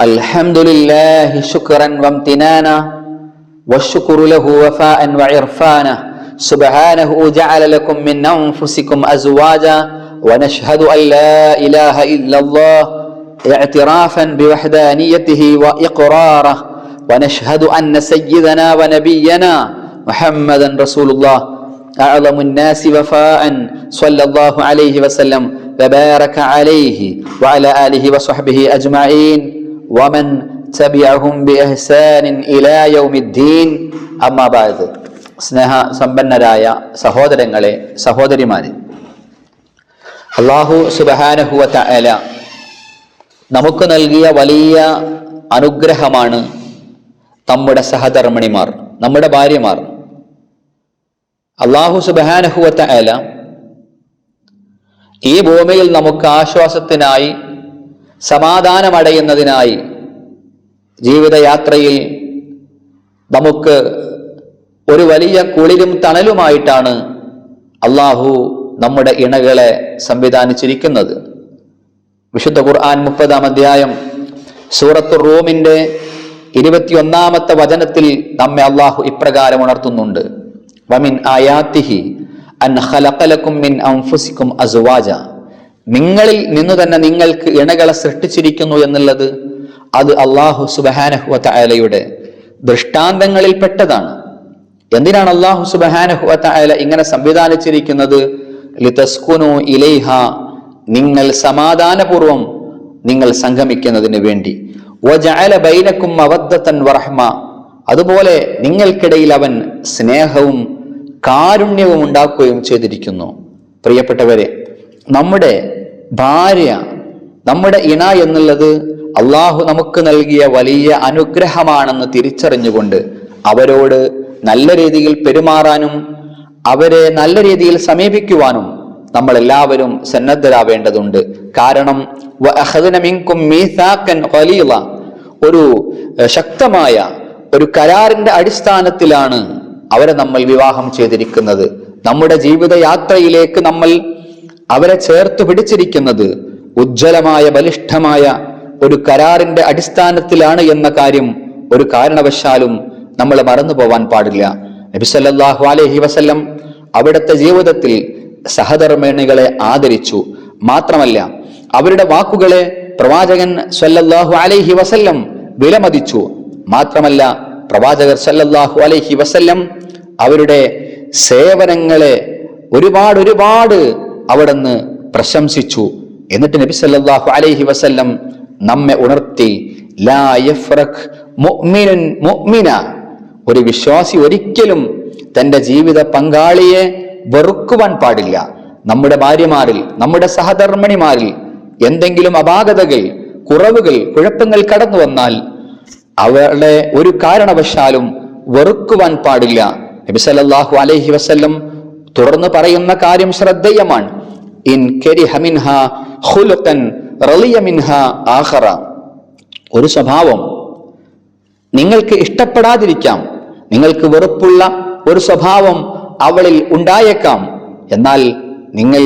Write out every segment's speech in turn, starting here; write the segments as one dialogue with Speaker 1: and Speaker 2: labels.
Speaker 1: الحمد لله شكرا وامتنانا والشكر له وفاء وعرفانا. سبحانه جعل لكم من أنفسكم ازواجا ونشهد أن لا إله إلا الله اعترافا بوحدانيته وإقراره. ونشهد أن سيدنا ونبينا محمدا رسول الله. أعظم الناس وفاء صلى الله عليه وسلم. وبارك عليه وعلى آله وصحبه أجمعين. വമൻ അമ്മാബായത് സ്നേഹ സമ്പന്നരായ സഹോദരങ്ങളെ സഹോദരിമാരെ. അള്ളാഹു സുബഹാനഹുവ തല നമുക്ക് നൽകിയ വലിയ അനുഗ്രഹമാണ് നമ്മുടെ സഹധർമ്മിണിമാർ നമ്മുടെ ഭാര്യമാർ. അള്ളാഹു സുബഹാനഹുവ തല ഈ ഭൂമിയിൽ നമുക്ക് ആശ്വാസത്തിനായി സമാധാനമടയുന്നതിനായി ജീവിതയാത്രയിൽ നമുക്ക് ഒരു വലിയ കുളിരും തണലുമായിട്ടാണ് അള്ളാഹു നമ്മുടെ ഇണകളെ സംവിധാനിച്ചിരിക്കുന്നത്. വിശുദ്ധ ഖുർആൻ മുപ്പതാം അധ്യായം സൂറത്തു റൂമിന്റെ ഇരുപത്തിയൊന്നാമത്തെ വചനത്തിൽ നമ്മെ അള്ളാഹു ഇപ്രകാരം ഉണർത്തുന്നുണ്ട്. വമിൻ ആയാത്തിഹി അൻ ഹലക്കലക്കും മിൻ അംഫുസിക്കും അസ്വാജ. നിങ്ങളിൽ നിന്ന് തന്നെ നിങ്ങൾക്ക് ഇണകളെ സൃഷ്ടിച്ചിരിക്കുന്നു എന്നുള്ളത് അത് അള്ളാഹു സുബഹാനഹുവത്ത ദൃഷ്ടാന്തങ്ങളിൽ പെട്ടതാണ് എന്തിനാണ് അള്ളാഹു സുബഹാനഹുവത്ത അല ഇങ്ങനെ സംവിധാനിച്ചിരിക്കുന്നത്? ലിതസ്കുനു ഇലൈഹ നിങ്ങൾ സമാധാനപൂർവം നിങ്ങൾ സംഗമിക്കുന്നതിന് വേണ്ടി. ബൈനക്കും അവദ്ധത്തൻ വറഹ്മ അതുപോലെ നിങ്ങൾക്കിടയിൽ അവൻ സ്നേഹവും കാരുണ്യവും ഉണ്ടാക്കുകയും ചെയ്തിരിക്കുന്നു. പ്രിയപ്പെട്ടവരെ നമ്മുടെ ഭാര്യ നമ്മുടെ ഇണ എന്നുള്ളത് അള്ളാഹു നമുക്ക് നൽകിയ വലിയ അനുഗ്രഹമാണെന്ന് തിരിച്ചറിഞ്ഞുകൊണ്ട് അവരോട് നല്ല രീതിയിൽ പെരുമാറാനും അവരെ നല്ല രീതിയിൽ സമീപിക്കുവാനും നമ്മൾ എല്ലാവരും സന്നദ്ധരാവേണ്ടതുണ്ട് കാരണം. ഒരു ശക്തമായ ഒരു കരാറിന്റെ അടിസ്ഥാനത്തിലാണ് അവരെ നമ്മൾ വിവാഹം ചെയ്തിരിക്കുന്നത് നമ്മുടെ ജീവിത യാത്രയിലേക്ക് നമ്മൾ അവരെ ചേർത്ത് പിടിച്ചിരിക്കുന്നത് ഉജ്ജ്വലമായ ബലിഷ്ഠമായ ഒരു കരാറിന്റെ അടിസ്ഥാനത്തിലാണ് എന്ന കാര്യം ഒരു കാരണവശാലും നമ്മൾ മറന്നു പോവാൻ പാടില്ല. നബിസല്ലാഹു അലഹി വസല്ലം അവിടുത്തെ ജീവിതത്തിൽ സഹധർമ്മിണികളെ ആദരിച്ചു. മാത്രമല്ല അവരുടെ വാക്കുകളെ പ്രവാചകൻ സല്ലല്ലാഹു അലൈഹി വസല്ലം വിലമതിച്ചു. മാത്രമല്ല പ്രവാചകർ സല്ലല്ലാഹു അലൈഹി വസല്ലം അവരുടെ സേവനങ്ങളെ ഒരുപാട് ഒരുപാട് അവിടുന്ന് പ്രശംസിച്ചു. എന്നിട്ട് നബി സല്ലാഹു അലൈഹി വസല്ലം നമ്മെ ഉണർത്തി ഒരു വിശ്വാസി ഒരിക്കലും തന്റെ ജീവിത പങ്കാളിയെ വെറുക്കുവാൻ പാടില്ല. നമ്മുടെ ഭാര്യമാരിൽ നമ്മുടെ സഹധർമ്മിണിമാരിൽ എന്തെങ്കിലും അപാകതകൾ കുറവുകൾ കുഴപ്പങ്ങൾ കടന്നു വന്നാൽ അവളെ ഒരു കാരണവശാലും വെറുക്കുവാൻ പാടില്ല. നബി സല്ലല്ലാഹു അലൈഹി വസല്ലം തുടർന്ന് പറയുന്ന കാര്യം ശ്രദ്ധേയമാണ്. ഇൻ കരിഹ മിൻഹ ഖുലുഖൻ റളിയ മിൻഹ ആഖറ. ഒരു സ്വഭാവം നിങ്ങൾക്ക് ഇഷ്ടപ്പെടാതിരിക്കാം. നിങ്ങൾക്ക് വെറുപ്പുള്ള ഒരു സ്വഭാവം അവളിൽ ഉണ്ടായേക്കാം. എന്നാൽ നിങ്ങൾ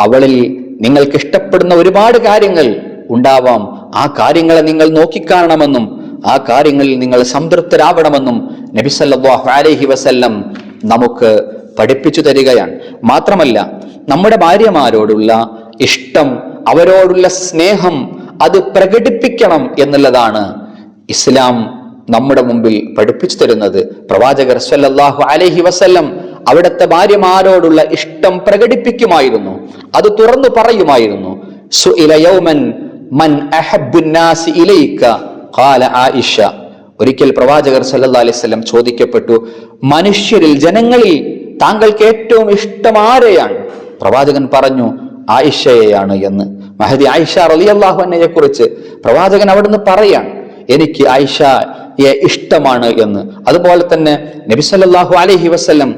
Speaker 1: അവളിൽ നിങ്ങൾക്ക് ഇഷ്ടപ്പെടുന്ന ഒരുപാട് കാര്യങ്ങൾ ഉണ്ടാവാം. ആ കാര്യങ്ങളെ നിങ്ങൾ നോക്കിക്കാണണമെന്നും ആ കാര്യങ്ങളിൽ നിങ്ങൾ സംതൃപ്തരാവണമെന്നും നബി സല്ലല്ലാഹു അലൈഹി വസല്ലം നമുക്ക് പഠിപ്പിച്ചു തരികയാണ്. മാത്രമല്ല നമ്മുടെ ഭാര്യമാരോടുള്ള ഇഷ്ടം അവരോടുള്ള സ്നേഹം അത് പ്രകടിപ്പിക്കണം എന്നുള്ളതാണ് ഇസ്ലാം നമ്മുടെ മുമ്പിൽ പഠിപ്പിച്ചു തരുന്നത്. പ്രവാചകർ സല്ലല്ലാഹു അലൈഹി വസല്ലം അവിടുത്തെ ഭാര്യമാരോടുള്ള ഇഷ്ടം പ്രകടിപ്പിക്കുമായിരുന്നു. അത് തുറന്നു പറയുമായിരുന്നു. മൻ ഖാല ആയിഷ. ഒരിക്കൽ പ്രവാചകർ സല്ലല്ലാഹു അലൈഹി വസല്ലം ചോദിക്കപ്പെട്ടു മനുഷ്യരിൽ ജനങ്ങളിൽ താങ്കൾക്ക് ഏറ്റവും ഇഷ്ടം ആരെയാണ്? പ്രവാചകൻ പറഞ്ഞു ആയിഷയെയാണ് എന്ന്. മഹദി ആയിഷ റളിയല്ലാഹു അൻഹയെ കുറിച്ച് പ്രവാചകൻ അവിടുന്ന് പറയാണ് എനിക്ക് ആയിഷയെ ഇഷ്ടമാണ് എന്ന്. അതുപോലെ തന്നെ നബിസല്ലാഹു അലഹി വസല്ലം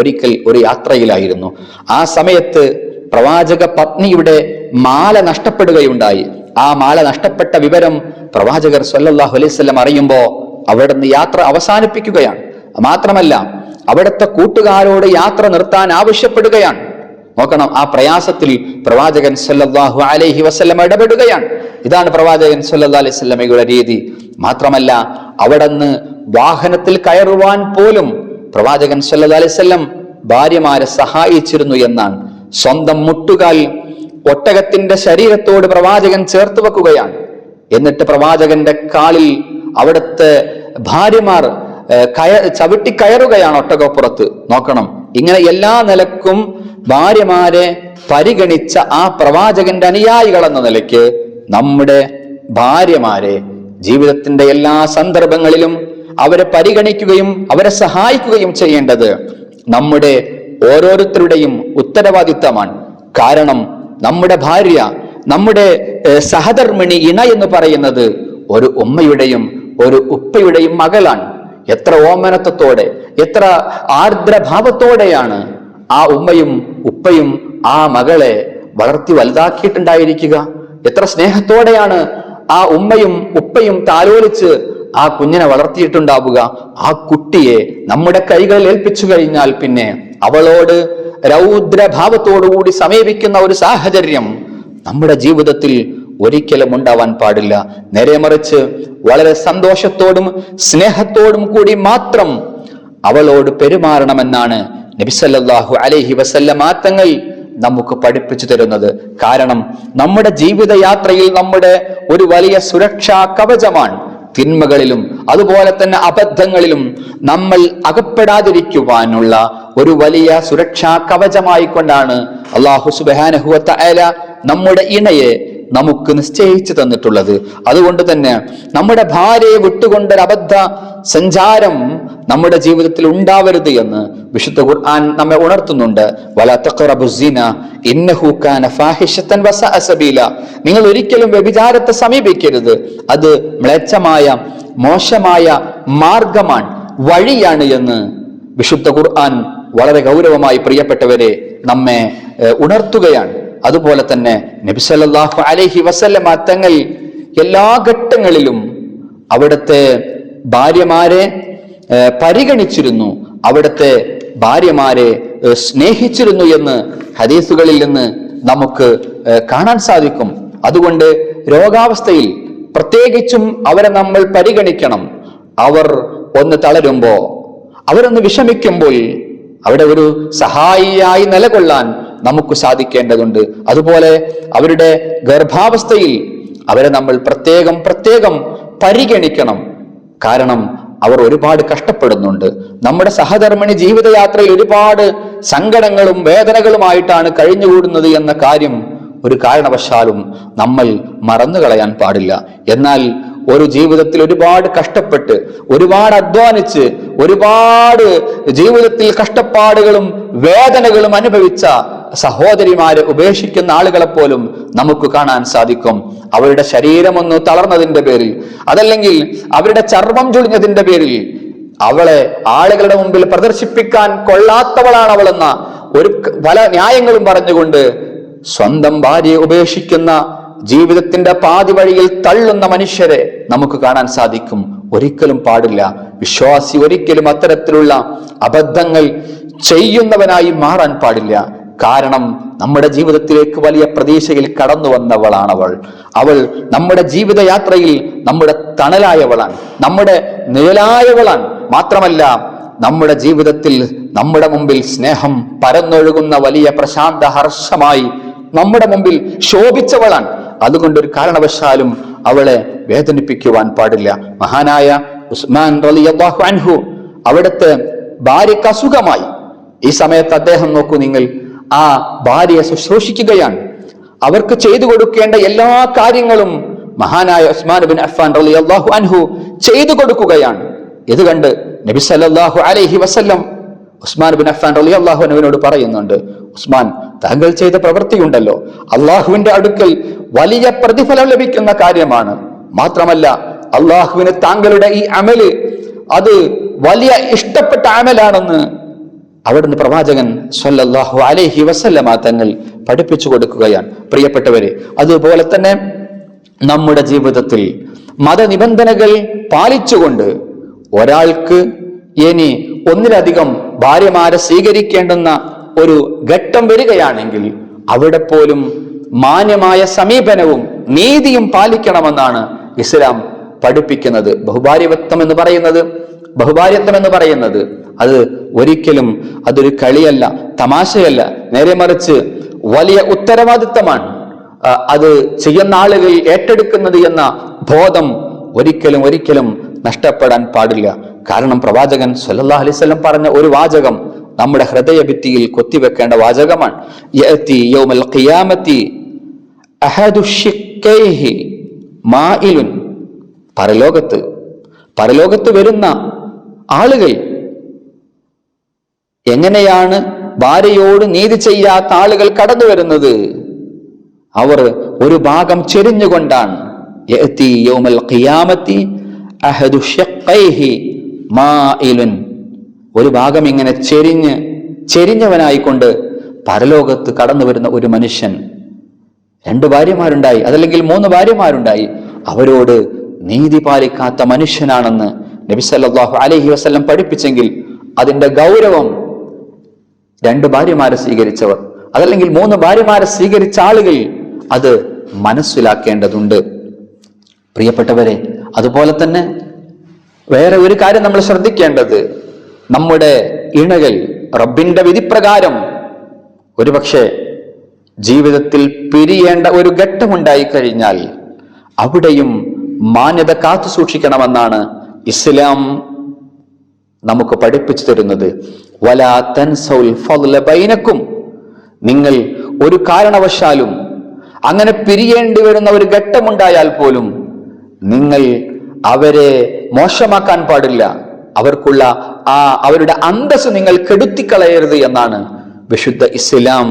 Speaker 1: ഒരിക്കൽ ഒരു യാത്രയിലായിരുന്നു. ആ സമയത്ത് പ്രവാചക പത്നിയുടെ മാല നഷ്ടപ്പെടുകയുണ്ടായി. ആ മാല നഷ്ടപ്പെട്ട വിവരം പ്രവാചകർ സല്ലല്ലാഹു അലൈഹി വസല്ലം അറിയുമ്പോൾ അവിടുന്ന് യാത്ര അവസാനിപ്പിക്കുകയാണ്. മാത്രമല്ല അവിടുത്തെ കൂട്ടുകാരോട് യാത്ര നിർത്താൻ ആവശ്യപ്പെടുകയാണ്. നോക്കണം. ആ പ്രയാസത്തിൽ പ്രവാചകൻ സല്ലാഹു അലൈഹി വസല്ലം ഇടപെടുകയാണ്. ഇതാണ് പ്രവാചകൻ സല്ലാ അലൈഹി വസല്ലമയുടെ രീതി. മാത്രമല്ല അവിടുന്ന് വാഹനത്തിൽ കയറുവാൻ പോലും പ്രവാചകൻ സല്ലാ അലൈഹി വസല്ലം ഭാര്യമാരെ സഹായിച്ചിരുന്നു എന്നാണ്. സ്വന്തം മുട്ടുകാൽ ഒട്ടകത്തിന്റെ ശരീരത്തോട് പ്രവാചകൻ ചേർത്ത് വെക്കുകയാണ്. എന്നിട്ട് പ്രവാചകന്റെ കാലിൽ അവിടുത്തെ ഭാര്യമാർ കയ ചവിട്ടി കയറുകയാണ് ഒട്ടകപ്പുറത്ത്. നോക്കണം. ഇങ്ങനെ എല്ലാ നിലക്കും ഭാര്യമാരെ പരിഗണിച്ച ആ പ്രവാചകന്റെ അനുയായികൾ എന്ന നിലയ്ക്ക് നമ്മുടെ ഭാര്യമാരെ ജീവിതത്തിന്റെ എല്ലാ സന്ദർഭങ്ങളിലും അവരെ പരിഗണിക്കുകയും അവരെ സഹായിക്കുകയും ചെയ്യേണ്ടത് നമ്മുടെ ഓരോരുത്തരുടെയും ഉത്തരവാദിത്തമാണ്. കാരണം നമ്മുടെ ഭാര്യ നമ്മുടെ സഹധർമ്മിണി ഇണ എന്ന് പറയുന്നത് ഒരു ഉമ്മയുടെയും ഒരു ഉപ്പയുടെയും മകളാണ്. എത്ര ഓമനത്വത്തോടെ എത്ര ആർദ്രഭാവത്തോടെയാണ് ആ ഉമ്മയും ഉപ്പയും ആ മകളെ വളർത്തി വലുതാക്കിയിട്ടുണ്ടായിരിക്കുക. എത്ര സ്നേഹത്തോടെയാണ് ആ ഉമ്മയും ഉപ്പയും താലോലിച്ച് ആ കുഞ്ഞിനെ വളർത്തിയിട്ടുണ്ടാവുക. ആ കുട്ടിയെ നമ്മുടെ കൈകളിൽ ഏൽപ്പിച്ചു കഴിഞ്ഞാൽ പിന്നെ അവളോട് രൗദ്രഭാവത്തോടുകൂടി സമീപിക്കുന്ന ഒരു സാഹചര്യം നമ്മുടെ ജീവിതത്തിൽ ഒരിക്കലും ഉണ്ടാവാൻ പാടില്ല. നേരെ മറിച്ച് വളരെ സന്തോഷത്തോടും സ്നേഹത്തോടും കൂടി മാത്രം അവളോട് പെരുമാറണമെന്നാണ് നബിസല്ലാഹു അലൈഹി വസല്ലമ തങ്ങൾ നമുക്ക് പഠിപ്പിച്ചു തരുന്നത്. കാരണം നമ്മുടെ ജീവിതയാത്രയിൽ നമ്മുടെ ഒരു വലിയ സുരക്ഷാ കവചമാണ്. തിന്മകളിലും അതുപോലെ തന്നെ അബദ്ധങ്ങളിലും നമ്മൾ അകപ്പെടാതിരിക്കുവാനുള്ള ഒരു വലിയ സുരക്ഷാ കവചമായി കൊണ്ടാണ് അള്ളാഹു സുബാനഹുവത്ത അല നമ്മുടെ ഇണയെ നമുക്ക് നിശ്ചയിച്ചു തന്നിട്ടുള്ളത്. അതുകൊണ്ട് തന്നെ നമ്മുടെ ഭാര്യയെ വിട്ടുകൊണ്ടൊരു അബദ്ധ സഞ്ചാരം നമ്മുടെ ജീവിതത്തിൽ ഉണ്ടാവരുത് എന്ന് വിശുദ്ധ ഖുർആൻ നമ്മെ ഉണർത്തുന്നുണ്ട്. നിങ്ങൾ ഒരിക്കലും വ്യഭിചാരത്തെ സമീപിക്കരുത്. അത് മ്ലേച്ഛമായ മോശമായ മാർഗമാണ് വഴിയാണ് എന്ന് വിശുദ്ധ ഖുർആൻ വളരെ ഗൗരവമായി പ്രിയപ്പെട്ടവരെ നമ്മെ ഉണർത്തുകയാണ്. അതുപോലെ തന്നെ നബിസല്ലാഹു അലഹി വസല്ലമ തങ്ങൾ എല്ലാ ഘട്ടങ്ങളിലും അവിടുത്തെ ഭാര്യമാരെ പരിഗണിച്ചിരുന്നു. അവിടുത്തെ ഭാര്യമാരെ സ്നേഹിച്ചിരുന്നു എന്ന് ഹദീസുകളിൽ നിന്ന് നമുക്ക് കാണാൻ സാധിക്കും. അതുകൊണ്ട് രോഗാവസ്ഥയിൽ പ്രത്യേകിച്ചും അവരെ നമ്മൾ പരിഗണിക്കണം. അവർ ഒന്ന് തളരുമ്പോ അവരൊന്ന് വിഷമിക്കുമ്പോൾ അവിടെ ഒരു സഹായിയായി നിലകൊള്ളാൻ നമുക്ക് സാധിക്കേണ്ടതുണ്ട്. അതുപോലെ അവരുടെ ഗർഭാവസ്ഥയിൽ അവരെ നമ്മൾ പ്രത്യേകം പ്രത്യേകം പരിഗണിക്കണം. കാരണം അവർ ഒരുപാട് കഷ്ടപ്പെടുന്നുണ്ട്. നമ്മുടെ സഹധർമ്മിണി ജീവിതയാത്രയിൽ ഒരുപാട് സങ്കടങ്ങളും വേദനകളുമായിട്ടാണ് കഴിഞ്ഞുകൂടുന്നത് എന്ന കാര്യം ഒരു കാരണവശാലും നമ്മൾ മറന്നു കളയാൻ പാടില്ല. എന്നാൽ ഒരു ജീവിതത്തിൽ ഒരുപാട് കഷ്ടപ്പെട്ട് ഒരുപാട് അധ്വാനിച്ച് ഒരുപാട് ജീവിതത്തിൽ കഷ്ടപ്പാടുകളും വേദനകളും അനുഭവിച്ച സഹോദരിമാരെ ഉപേക്ഷിക്കുന്ന ആളുകളെ പോലും നമുക്ക് കാണാൻ സാധിക്കും. അവരുടെ ശരീരമൊന്ന് തളർന്നതിന്റെ പേരിൽ. അതല്ലെങ്കിൽ അവരുടെ ചർമ്മം ചുളിഞ്ഞതിന്റെ പേരിൽ. അവളെ ആളുകളുടെ മുമ്പിൽ പ്രദർശിപ്പിക്കാൻ കൊള്ളാത്തവളാണ് അവളെന്ന ഒരു പല ന്യായങ്ങളും പറഞ്ഞുകൊണ്ട് സ്വന്തം ഭാര്യയെ ഉപേക്ഷിക്കുന്ന ജീവിതത്തിന്റെ പാതി വഴിയിൽ തള്ളുന്ന മനുഷ്യരെ നമുക്ക് കാണാൻ സാധിക്കും. ഒരിക്കലും പാടില്ല. വിശ്വാസി ഒരിക്കലും അത്തരത്തിലുള്ള അബദ്ധങ്ങൾ ചെയ്യുന്നവനായി മാറാൻ പാടില്ല. കാരണം നമ്മുടെ ജീവിതത്തിലേക്ക് വലിയ പ്രതീക്ഷയിൽ കടന്നു വന്നവളാണവൾ. അവൾ നമ്മുടെ ജീവിതയാത്രയിൽ നമ്മുടെ തണലായവളാണ്. നമ്മുടെ നിഴലായവളാണ്. മാത്രമല്ല നമ്മുടെ ജീവിതത്തിൽ നമ്മുടെ മുമ്പിൽ സ്നേഹം പരന്നൊഴുകുന്ന വലിയ പ്രശാന്ത ഹർഷമായി നമ്മുടെ മുമ്പിൽ ശോഭിച്ചവളാണ്. അതുകൊണ്ട് ഒരു കാരണവശാലും അവളെ വേദനിപ്പിക്കുവാൻ പാടില്ല. മഹാനായ ഉസ്മാൻ അൻഹു അവിടുത്തെ ഭാര്യക്ക് അസുഖമായി. ഈ സമയത്ത് അദ്ദേഹം നോക്കൂ നിങ്ങൾ ആ ഭാര്യയെ ശുശ്രൂഷിക്കുകയാണ്. അവർക്ക് ചെയ്തു കൊടുക്കേണ്ട എല്ലാ കാര്യങ്ങളും മഹാനായ ഉസ്മാൻ ബിൻ അഫ്ഫാൻ അള്ളാഹു അൻഹു ചെയ്തു കൊടുക്കുകയാണ്. ഇത് കണ്ട് നബി സല്ലാഹു അലൈഹി വസല്ലം ഉസ്മാൻ ബിൻ അഫ്ഫാൻ അള്ളാഹു അനുവിനോട് പറയുന്നുണ്ട് ഉസ്മാൻ താങ്കൾ ചെയ്ത പ്രവൃത്തിയുണ്ടല്ലോ അള്ളാഹുവിന്റെ അടുക്കൽ വലിയ പ്രതിഫലം ലഭിക്കുന്ന കാര്യമാണ്. മാത്രമല്ല അള്ളാഹുവിന് താങ്കളുടെ ഈ അമൽ അത് വലിയ ഇഷ്ടപ്പെട്ട അമലാണെന്ന് അവിടുന്ന് പ്രവാചകൻ സൊല്ലാഹു അലൈഹി വസല്ലമ തങ്ങൾ പഠിപ്പിച്ചു കൊടുക്കുകയാണ്. പ്രിയപ്പെട്ടവരെ അതുപോലെ തന്നെ നമ്മുടെ ജീവിതത്തിൽ മതനിബന്ധനകൾ പാലിച്ചുകൊണ്ട് ഒരാൾക്ക് ഇനി ഒന്നിലധികം ഭാര്യമാരെ സ്വീകരിക്കേണ്ടുന്ന ഒരു ഘട്ടം വരികയാണെങ്കിൽ അവിടെ പോലും മാന്യമായ സമീപനവും നീതിയും പാലിക്കണമെന്നാണ് ഇസ്ലാം പഠിപ്പിക്കുന്നത്. ബഹുഭാര്യത്വം എന്ന് പറയുന്നത് ബഹുഭാര്യത്വം എന്ന് പറയുന്നത് അത് ഒരിക്കലും അതൊരു കളിയല്ല തമാശയല്ല. നേരെ മറിച്ച് വലിയ ഉത്തരവാദിത്തമാണ് അത് ചെയ്യുന്ന ആളുകൾ ഏറ്റെടുക്കുന്നത് എന്ന ബോധം ഒരിക്കലും ഒരിക്കലും നഷ്ടപ്പെടാൻ പാടില്ല. കാരണം പ്രവാചകൻ സല്ലാ അലൈഹി വസല്ലം പറഞ്ഞ ഒരു വാചകം നമ്മുടെ ഹൃദയ ഭിത്തിയിൽ കൊത്തിവെക്കേണ്ട വാചകമാണ്. പരലോകത്ത് പരലോകത്ത് വരുന്ന ആളുകൾ എങ്ങനെയാണ് ഭാര്യയോട് നീതി ചെയ്യാത്ത ആളുകൾ കടന്നു വരുന്നത്? അവർ ഒരു ഭാഗം ചെരിഞ്ഞുകൊണ്ടാണ്. ഒരു ഭാഗം ഇങ്ങനെ ചെരിഞ്ഞ് ചെരിഞ്ഞവനായിക്കൊണ്ട് പരലോകത്ത് കടന്നു വരുന്ന ഒരു മനുഷ്യൻ. രണ്ട് ഭാര്യമാരുണ്ടായി. അതല്ലെങ്കിൽ മൂന്ന് ഭാര്യമാരുണ്ടായി. അവരോട് നീതി പാലിക്കാത്ത മനുഷ്യനാണെന്ന് നബി അലഹി വസല്ലം പഠിപ്പിച്ചെങ്കിൽ അതിന്റെ ഗൗരവം രണ്ട് ഭാര്യമാരെ സ്വീകരിച്ചവർ. അതല്ലെങ്കിൽ മൂന്ന് ഭാര്യമാരെ സ്വീകരിച്ച ആളുകൾ അത് മനസ്സിലാക്കേണ്ടതുണ്ട്. പ്രിയപ്പെട്ടവരെ അതുപോലെ തന്നെ വേറെ ഒരു കാര്യം നമ്മൾ ശ്രദ്ധിക്കേണ്ടത്. നമ്മുടെ ഇണകൾ റബ്ബിന്റെ വിധിപ്രകാരം ഒരുപക്ഷെ ജീവിതത്തിൽ പിരിയേണ്ട ഒരു ഘട്ടമുണ്ടായി കഴിഞ്ഞാൽ അവിടെയും മാന്യത കാത്തു സൂക്ഷിക്കണമെന്നാണ് ഇസ്ലാം നമുക്ക് പഠിപ്പിച്ചു തരുന്നത്. ബൈനക്കും. നിങ്ങൾ ഒരു കാരണവശാലും അങ്ങനെ പിരിയേണ്ടി വരുന്ന ഒരു ഘട്ടമുണ്ടായാൽ പോലും നിങ്ങൾ അവരെ മോശമാക്കാൻ പാടില്ല. അവർക്കുള്ള ആ അവരുടെ അന്തസ് നിങ്ങൾ കെടുത്തിക്കളയരുത് എന്നാണ് വിശുദ്ധ ഇസ്ലാം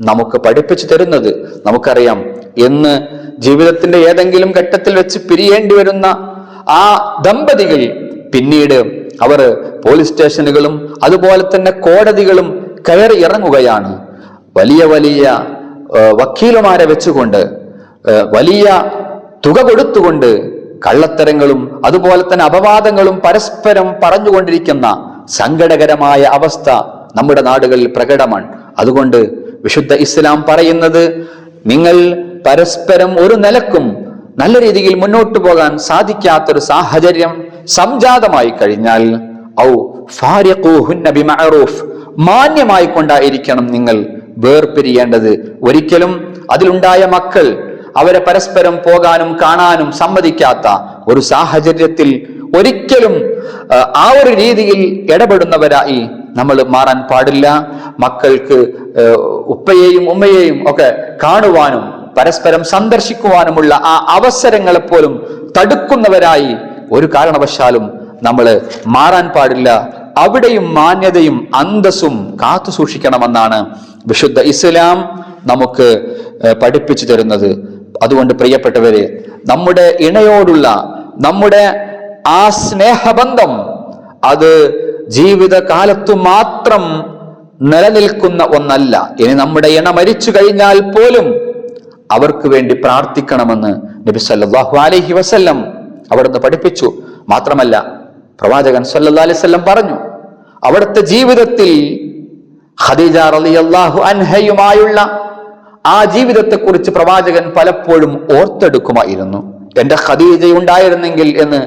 Speaker 1: നമുക്ക് പഠിപ്പിച്ചു തരുന്നത്. നമുക്കറിയാം എന്ന് ജീവിതത്തിന്റെ ഏതെങ്കിലും ഘട്ടത്തിൽ വെച്ച് പിരിയേണ്ടി വരുന്ന ആ ദമ്പതികൾ പിന്നീട് അവർ പോലീസ് സ്റ്റേഷനുകളും അതുപോലെ തന്നെ കോടതികളും കയറി ഇറങ്ങുകയാണ്. വലിയ വലിയ വക്കീലുമാരെ വെച്ചുകൊണ്ട് വലിയ തുക കൊടുത്തുകൊണ്ട് കള്ളത്തരങ്ങളും അതുപോലെ തന്നെ അപവാദങ്ങളും പരസ്പരം പറഞ്ഞുകൊണ്ടിരിക്കുന്ന സങ്കടകരമായ അവസ്ഥ നമ്മുടെ നാടുകളിൽ പ്രകടമാണ്. അതുകൊണ്ട് വിശുദ്ധ ഇസ്ലാം പറയുന്നത് നിങ്ങൾ പരസ്പരം ഒരു നിലക്കും നല്ല രീതിയിൽ മുന്നോട്ട് പോകാൻ സാധിക്കാത്തൊരു സാഹചര്യം സംജാതമായി കഴിഞ്ഞാൽ ഔ മാന്യമായി കൊണ്ടായിരിക്കണം നിങ്ങൾ വേർപിരിയേണ്ടത്. ഒരിക്കലും അതിലുണ്ടായ മക്കൾ അവരെ പരസ്പരം പോകാനും കാണാനും സമ്മതിക്കാത്ത ഒരു സാഹചര്യത്തിൽ ഒരിക്കലും ആ ഒരു രീതിയിൽ ഇടപെടുന്നവരായി നമ്മൾ മാറാൻ പാടില്ല. മക്കൾക്ക് ഉപ്പയെയും ഉമ്മയെയും ഒക്കെ കാണുവാനും പരസ്പരം സന്ദർശിക്കുവാനുമുള്ള ആ അവസരങ്ങളെ പോലും തടുക്കുന്നവരായി ഒരു കാരണവശാലും നമ്മൾ മാറാൻ പാടില്ല. അവിടെയും മാന്യതയും അന്തസ്സും കാത്തു സൂക്ഷിക്കണമെന്നാണ് വിശുദ്ധ ഇസ്ലാം നമുക്ക് പഠിപ്പിച്ചു തരുന്നത്. അതുകൊണ്ട് പ്രിയപ്പെട്ടവരെ നമ്മുടെ ഇണയോടുള്ള നമ്മുടെ ആ സ്നേഹബന്ധം അത് ജീവിതകാലത്തു മാത്രം നിലനിൽക്കുന്ന ഒന്നല്ല. ഇനി നമ്മുടെ ഇണ മരിച്ചു കഴിഞ്ഞാൽ പോലും അവർക്ക് വേണ്ടി പ്രാർത്ഥിക്കണമെന്ന് നബി സല്ലാഹു അലൈഹി വസല്ലം അവിടുന്ന് പഠിപ്പിച്ചു. മാത്രമല്ല പ്രവാചകൻ സല്ലാ അലൈഹി വസല്ലം പറഞ്ഞു അവിടുത്തെ ജീവിതത്തിൽ ഖദീജ റളിയല്ലാഹു അൻഹയുമായുള്ള ആ ജീവിതത്തെക്കുറിച്ച് പ്രവാചകൻ പലപ്പോഴും ഓർത്തെടുക്കുമായിരുന്നു. എന്റെ ഖദീജ ഉണ്ടായിരുന്നെങ്കിൽ എന്ന്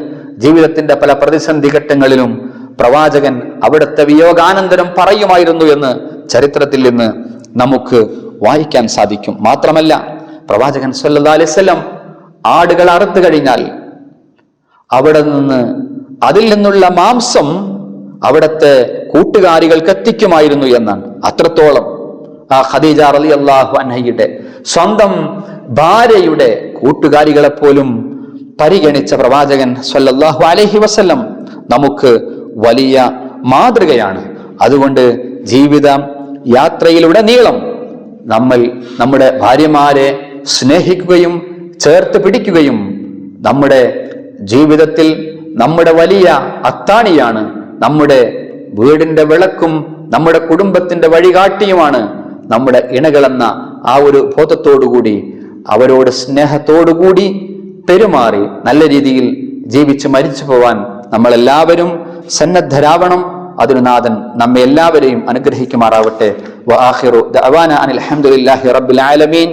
Speaker 1: ജീവിതത്തിന്റെ പല പ്രതിസന്ധി ഘട്ടങ്ങളിലും പ്രവാചകൻ അവിടുത്തെ വിയോഗാനന്തരം പറയുമായിരുന്നു എന്ന് ചരിത്രത്തിൽ നിന്ന് നമുക്ക് വായിക്കാൻ സാധിക്കും. മാത്രമല്ല പ്രവാചകൻ സല്ലല്ലാഹു അലൈഹി വസല്ലം ആടുകൾ അറുത്തു കഴിഞ്ഞാൽ അവിടെ നിന്ന് അതിൽ നിന്നുള്ള മാംസം അവിടുത്തെ കൂട്ടുകാരികൾക്ക് എത്തിക്കുമായിരുന്നു എന്നാണ്. അത്രത്തോളം ആ ഖദീജ അലി അള്ളാഹു അൻഹയുടെ സ്വന്തം ഭാര്യയുടെ കൂട്ടുകാരികളെ പോലും പരിഗണിച്ച പ്രവാചകൻ സല്ലല്ലാഹു അലൈഹി വസല്ലം നമുക്ക് വലിയ മാതൃകയാണ്. അതുകൊണ്ട് ജീവിത യാത്രയിലൂടെ നീളം നമ്മൾ നമ്മുടെ ഭാര്യമാരെ സ്നേഹിക്കുകയും ചേർത്ത് പിടിക്കുകയും നമ്മുടെ ജീവിതത്തിൽ നമ്മുടെ വലിയ അത്താണിയാണ് നമ്മുടെ വീടിന്റെ വിളക്കും നമ്മുടെ കുടുംബത്തിന്റെ വഴികാട്ടിയുമാണ് നമ്മുടെ ഇണകളെന്ന ആ ഒരു ബോധത്തോടുകൂടി അവരോട് സ്നേഹത്തോടുകൂടി പെരുമാറി നല്ല രീതിയിൽ ജീവിച്ച് മരിച്ചു പോവാൻ നമ്മളെല്ലാവരും സന്നദ്ധരാവണം. അതിനു നാഥൻ നമ്മെ എല്ലാവരെയും അനുഗ്രഹിക്കുമാറാവട്ടെ. അനിൽ ഹംദുലില്ലാഹി റബ്ബിൽ ആലമീൻ.